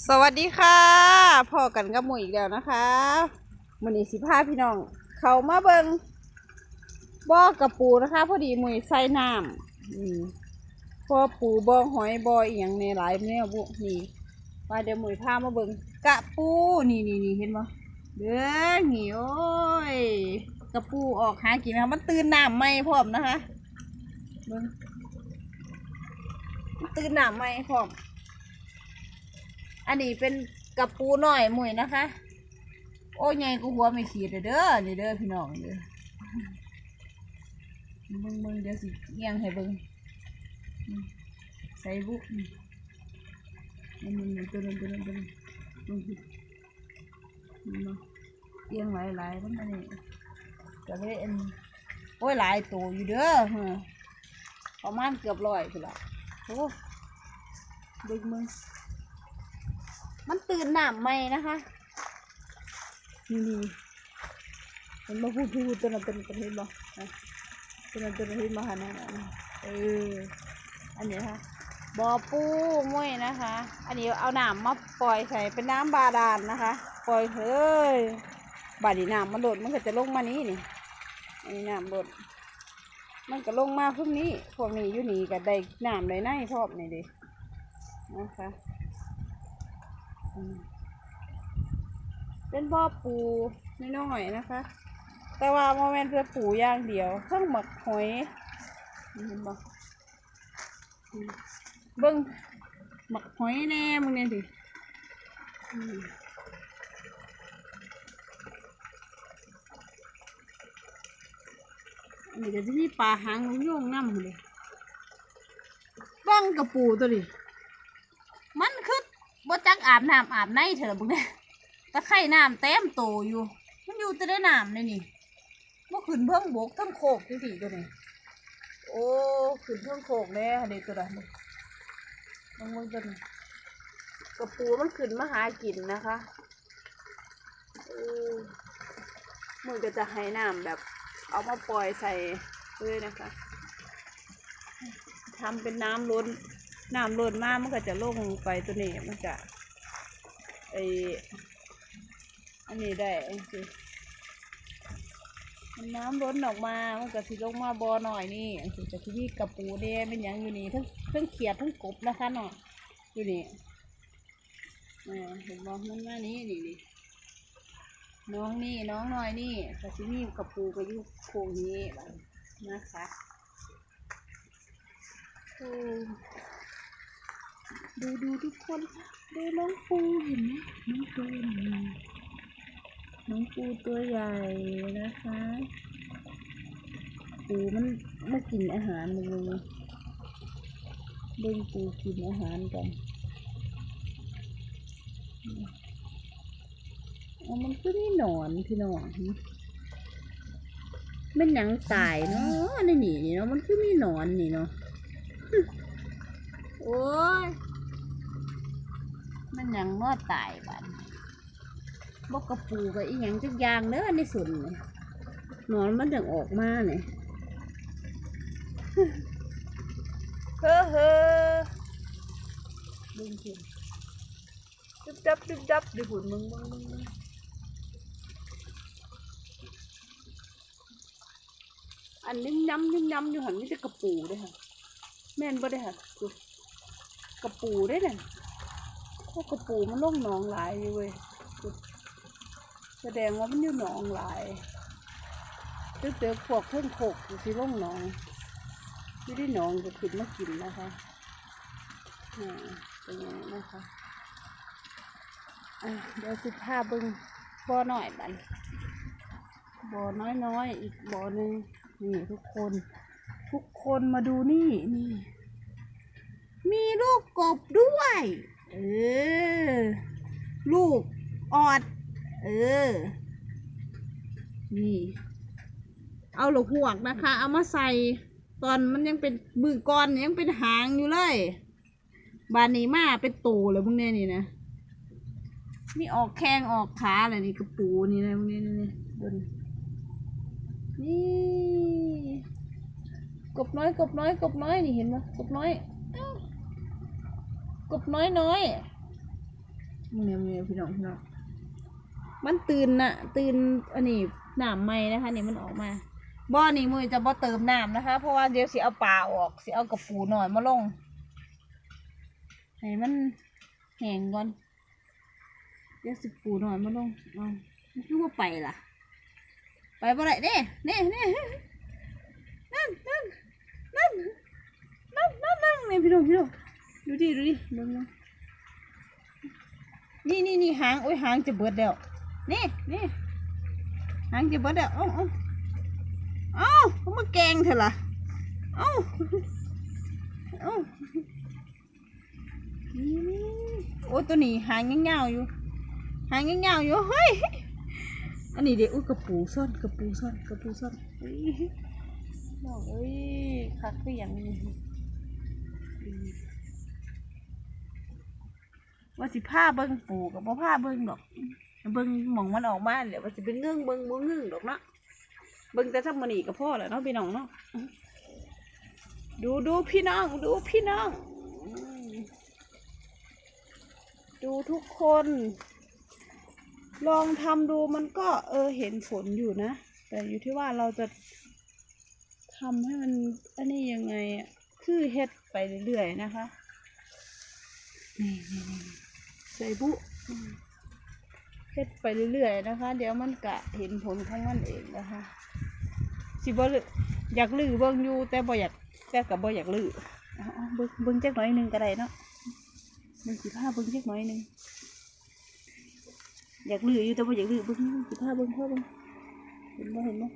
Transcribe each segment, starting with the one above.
สวัสดีค่ะพ่อกันกับหมูอีกแล้วนะคะมือนี้สิพาพี่น้อง เขามาเบิงบ่อกระปูนะคะ พอดีหมุยใส่น้ำอืมบ่อปูบ่อหอยบ่ออีหยังในหลายแนวบุนี่ว่าเดี๋ยวหมุยพามาเบิงกระปูนี่นี่นี่เห็นบ่เด้อนี่โอ้ยกระปูออกหากินนะคะมันตื่นน้ำไหมพร้อมนะคะเบิงตื่นน้ำไหมพร้อม อันนี้เป็นกระปูหน่อยมุยนะคะ โอ้ยไงกูหัวไม่ขีดเด้อนี่เด้อพี่น้องเด้อมึงมึงเดี๋ยวสิเอียงให้เบิ่งใส่บุกนี่นี่มันมันตัวนั้นตัวนั้นตัวนั้นมึงสินี่เนาะเอียงหลายหลายมันอันนี้ก็เลยอันโอ้ยหลายตัวอยู่เด้อฮะประมาณเกือบร้อยคือละโอ้เด็กมึง มันตื่นหนามไหมนะคะนี่นี่เห็นมาพูดพูดตัวนั้นตัวนั้นตัวนี้บ่นะตัวนั้นตัวนี้มาหานั่นน่ะเอออันนี้ค่ะบ่อปูม้วยนะคะ อันนี้เอาน้ำมาปล่อยใส่เป็นน้ำบาดาลนะคะ ปล่อยเฮ้ยบาดนีน้ำมันโดดมันก็จะลงมานี้นี่อันนี้น้ำโดดมันก็ลงมาพวกนี้พวกนี้อยู่นี่ก็ได้น้ำได้ในพร้อมนี่ดินะคะอืม เป็นบ่อปูน้อยๆนะคะ แต่ว่าโมเมนต์เพื่อปูอย่างเดียวเครื่องหมักหอยเห็นบ่อืมเบิ้งหมักหอยแน่มึงเนี่ยดิอืมอันนี้ก็จะมีปลาหางนกโยงน้ำเลยบ้างกระปูตัวนี้ บ่จักอาบน้ำอาบในเถอะบุงเนี่ยตะไคร่น้ำเต็มโตอยู่ มันอยู่แต่ได้น้ำเลยนี่บ่ขึ้นเพิ่งบกทั้งโคกจังซี่ตัวนี้โอ้ขึ้นเพิ่งโคกแน่เด็กตัวนั้นมันมันตัวนี้กระปูมันขึ้นมาหากินนะคะเออมันก็จะให้น้ำแบบ เอามาปล่อยใส่เลยนะคะทำเป็นน้ำล้น น้ำล้นมากมันก็จะลงไปตัวนี้มันจะไออันนี้ได้คือน้ำล้นออกมามันก็สิลงมาบอหน่อยนี่อันสิจะที่กระปูเด้เป็นอย่างอยู่นี่ทั้งทั้งเขียดทั้งกบนะคะเนาะอยู่นี่อ่าเห็นบอมันมานี้นี่นี่น้องนี่น้องหน่อยนี่ก็สิมีกระปูก็อยู่โคงนี้นะคะโอ้ ดูดูทุกคนดูน้องปูเห็นไหมน้องปูน้องปูตัวใหญ่นะคะ ปูมันมากินอาหารเลยเล่นปูกินอาหารกันเอามันก็นี่หนอนพี่น้องมันหยังตายเนาะนี่นี่นี่เนาะมันคือมีหนอนนี่เนาะ โอ้ย มันยังนอดตายบัดบกกระปูกับอีหยังจักอย่างเด้อในส่วนนี่นอนมันถึงออกมาเนี่ยเฮ้อเฮ้อดึงขึ้นดึบดับดึบดับดิบุญมึงมึงมึงมึงอันนิ่มน้ำนิ่มน้ำอยู่หันนี่จะกระปูเด้วยค่ะ แม่นบ่ได้ค่ะกระปูได้เนี่ย พวกกระปูมันล่องหนองหลายอยู่เว้ยแสดงว่ามันอยู่หนองหลายตึกเตือพวกเครื่องโขกอยู่ที่ลงหนองที่ได้หนองจะขึ้นมากินนะคะอ่าเป็นยังไงนะคะอะเดี๋ยวสิพาบึงบ่อหน่อยบันบ่อน้อยๆอีกบ่อหนึ่งนี่ทุกคน ทุกคนมาดูนี่นี่ มีลูกกบด้วย เออ ลูกออด เออ นี่ เอาหลกหวกนะคะ เอามาใส่ ตอนมันยังเป็นมือก้อนยังเป็นหางอยู่เลย บานนี้มาเป็นตูเลยพวกเนี้ยนี่นะนี่ออกแข้งออกขาอะไรนี่กระปูนี่นะพวกนี้นี่นี่ดูนี่นี่กบน้อยกบน้อยกบน้อยนี่เห็นไหมกบน้อย กบน้อยน้อยเนี่ยมีพี่น้องพี่น้องมันตื่นน่ะ ตื่นอันนี้น้ำไหมนะคะนี่มันออกมาบ่อนี่มือจะบ่เติมน้ำนะคะ เพราะว่าเดี๋ยวสิเอาปลาออกสิเอากระปูหน่อยมาลงให้มันแห้งก่อนเดี๋ยวสิปูหน่อยมาลงเอามันคือว่าไปล่ะ ไปบ่ได้เด้เน่เน่นั่นนั่นนั่นนั่นนั่นนั่นนี่พี่น้องพี่น้อง ดูดิดูดิเบิ่งเนาะนี่นี่นี่หางโอ้ยหางจะเบิดแล้วนี่นี่หางจะเบิดแล้วเอ้าเอ้าเอ้าเขามาแกงเถอะล่ะเอ้าเอ้าโอ้ตัวนี้หางยังยาๆอยู่ หางยังยาๆอยู่เฮ้ยอันนี้เด็กอุ้ยกระปูซ่อนกระปูซ่อนกระปูซ่อนเฮ้ยน้องเอ้ยคักคืออย่างนี้ ว่าสิผ้าเบิ้งปูกับว่าผ้าเบิ้งดอก เบิ้งหมองมันออกมาเดี๋ยวว่าสิเป็นเงื่องเบิ้งบ่เงื่องดอกเนาะเบิ้งแต่ถ้ามันอีกับพ่อแหละเนาะพี่น้องเนาะดูดูพี่น้อง ดูพี่น้อง ดูทุกคน ลองทำดูมันก็เออเห็นผลอยู่นะ แต่อยู่ที่ว่าเราจะทำให้มันอันนี้ยังไงอะคือเฮ็ดไปเรื่อยๆนะคะนี่นี่ ส่บุเฮ็ดไปเรื่อยๆนะคะ เดี๋ยวมันกะเห็นผลของมันเองนะคะสิบ่ลืออยากลื้อเบิ่งอยู่แต่บ่อยากแต่กับบ่อยากลือเอเอาเบิ่งเบิ่งจักหน่อยหนึงก็ได้เนาะเบิ่งสิพาเบิ่งจักหน่อยหนึงอยากลืออยู่แต่บ่อยากลื้อเบิ่งสิพาเบิ่งเท่าเบิ่งเห็นบ่เห็นบ่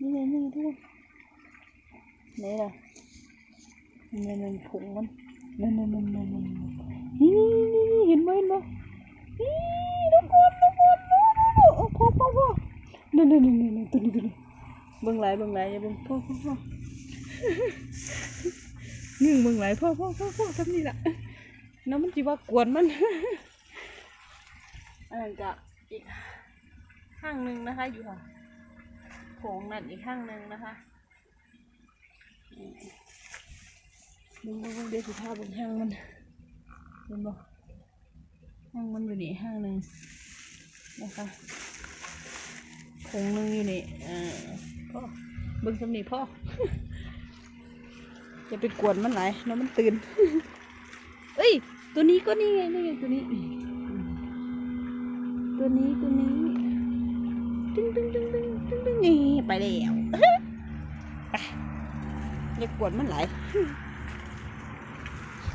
นี่ไงนี่ทุกคนไหนล่ะนี่มันผงมันนั่นนั่นนั่นนั่น นี่นี่นี่เห็นไหมเห็นไหมนี่ทุกคนทุกคนดูดูดูโอ้พ่อพ่อพ่อนั่นนั่นนั่นนั่นตัวนี้ตัวนี้เบิ่งไหลายเบิ่งไหลายอย่าเบิ่งพ่อพ่อพ่อนึ่งเบิ่งไหลายพ่อพ่อพ่อพ่อทำนี่ละน้ำมันจีว่ากวนมันอันนั้นก็อีกข้างหนึ่งนะคะ อยู่ค่ะโถงนั่นอีกข้างหนึ่งนะคะมึงมึงเดี๋ยวสิพาบนห้างมัน เห็นบ่ห้างมันอยู่นี่ห้างหนึ่งนะคะคงหนึ่งอยู่นี่อ่าพ่อเบิ่งสำนีพ่อจะไปกวนมันไหลายเนาะมันตื่น เอ้ย ตัวนี้ก็นี่ไงนี่ไงตัวนี้ ตัวนี้ตัวนี้ตึ้งตึ้งตึ้งตึ้งตึ้งตึ้งนี่ไปแล้วไปอย่ากวนมันไหล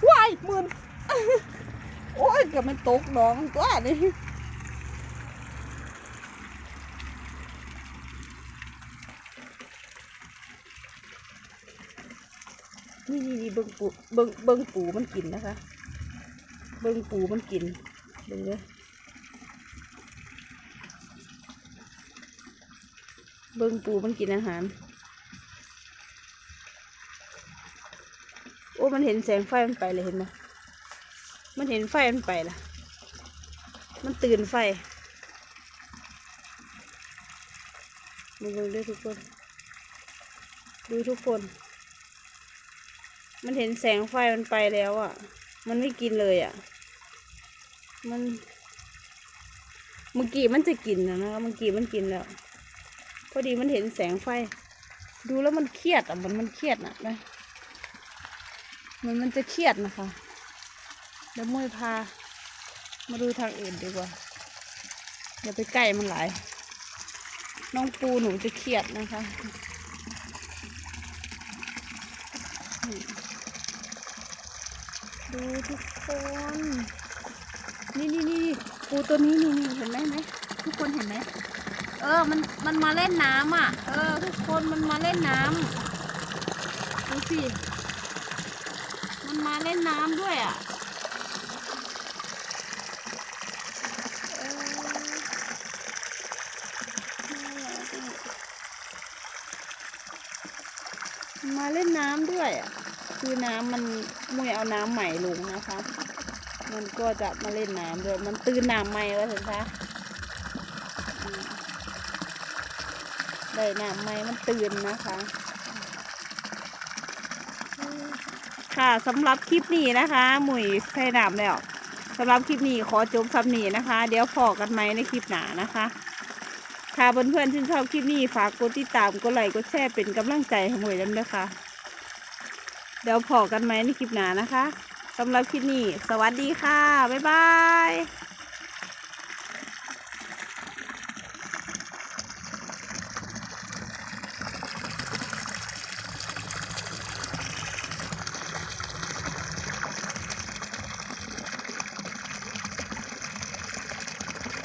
ว้ายหมื่น โอ้ยกับมันตกดองตัวนี่นี่นี่นี่เบิ้งปูเบิ้งเบิ้งปูมันกินนะคะ เบิ้งปูมันกินเบิ้งเลยเบิ้งปูมันกินอาหาร โอ้ มันเห็นแสงไฟมันไปเลยเห็นไหม มันเห็นไฟมันไปละมันตื่นไฟดูดูด้วยทุกคน ดูทุกคน มันเห็นแสงไฟมันไปแล้วอะ มันไม่กินเลยอะ มันเมื่อกี้มันจะกินนะนะเมื่อกี้มันกินแล้ว พอดีมันเห็นแสงไฟ ดูแล้วมันเครียดอะมันมันเครียดนะนะมันมันจะเครียดนะคะ เดี๋ยวมวยพา มาดูทางอื่นดีกว่าอย่าไปใกล้มันหลาย น้องปูหนูจะเครียดนะคะดูทุกคน นี่นี่นี่ปูตัวนี้นี่นี่เห็นไหมไหมทุกคนเห็นไหมเออ มัน มันมาเล่นน้ำอะ เออ ทุกคนมันมาเล่นน้ำดูสิ มันมาเล่นน้ำด้วยอะเออน่ารักอะ มาเล่นน้ำด้วยอะคือน้ำมันมุยเอาน้ำใหม่ลงนะคะ มันก็จะมาเล่นน้ำด้วย มันตื่นน้ำใหม่แล้วเห็นคะได้น้ำใหม่มันตื่นนะคะค่ะสำหรับคลิปนี้นะคะ หมุยใส่น้ำแล้วสำหรับคลิปนี้ขอจบคำนี้นะคะ เดี๋ยวพอกันไหมในคลิปหน้านะคะ ค่ะเพื่อนๆชื่นชอบคลิปนี้ฝากกดติดตามกดไลค์กดแชร์เป็นกำลังใจให้หมวยด้วยนะคะเดี๋ยวพอกันไหมในคลิปหน้านะคะสำหรับคลิปนี้ สวัสดีค่ะ บ๊ายบาย